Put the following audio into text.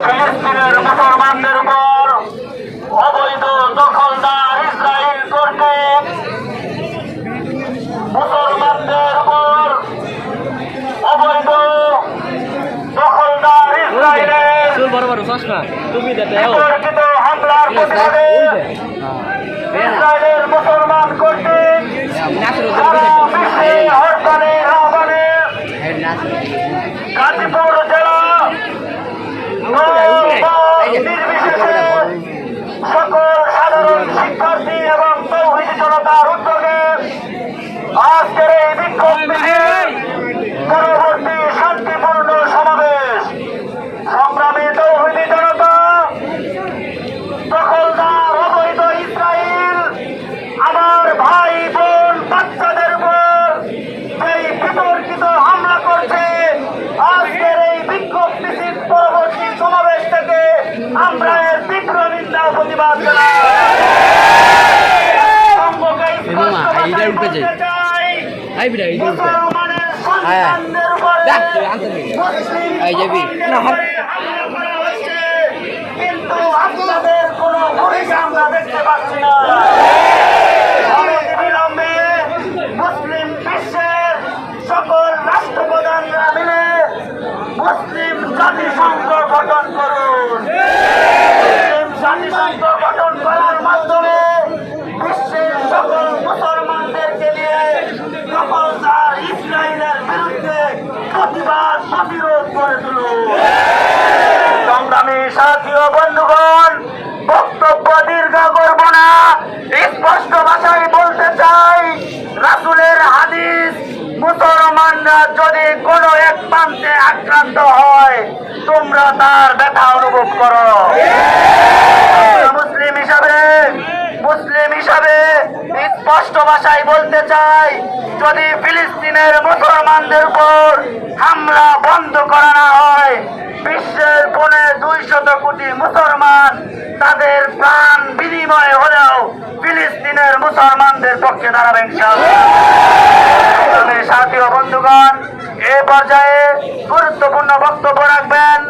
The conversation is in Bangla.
ফিলিস্তিনের মুসলমানদের উপর অবৈধ দখলদার ইসরায়েল কর্তৃক মুসলমানদের উপর অবৈধ দখলদার ইসরায়েলের চুল বড় বড় চশমা টুপি দেতে ও বিতর্কিত হামলার প্রতিবাদে ইসরায়েলের মুসলমান কর্তৃক সারা Yeah. মামা, এইটা উঠে যাই। বলতে চাই, আই বিড়া এই দিন মুসলমানের হ্যাঁ। দেখ, আনতে মুসলিম এই যাবি। হামলা কিন্তু আপনাদের কোনো ভূমিকা আমরা দেখতে পাচ্ছি না মুসলিম বিশ্বের সকল রাষ্ট্রপ্রধানরা মিলে মুসলিম জাতিসংঘ গঠন করুন মুসলিম জাতিসংঘ গঠন করার মাধ্যমে বিশ্বের সকল মুসলমানদেরকে নিয়ে দখলদার ইসরায়েলের বিরুদ্ধে প্রতিবাদ প্রতিরোধ করে তুলুন সংগ্রামী সাথী ও বন্ধুগণ, বক্তব্য দীর্ঘ করব না। স্পষ্ট ভাষায় বলতে চাই, রাসুলের হাদিস মুসলমানরা যদি কোনো এক প্রান্তে আক্রান্ত হয়, তোমরা তার ব্যথা অনুভব করো। মুসলিম হিসাবে মুসলিম হিসাবে স্পষ্ট ভাষায় বলতে চাই, যদি ফিলিস্তিনের মুসলমানদের উপর হামলা বন্ধ করা না দুইশত কোটি মুসলমান তাদের প্রাণ বিনিময় হলেও ফিলিস্তিনের মুসলমানদের পক্ষে দাঁড়াবেন সাথী ও বন্ধুগণ, এ পর্যায়ে গুরুত্বপূর্ণ বক্তব্য রাখবেন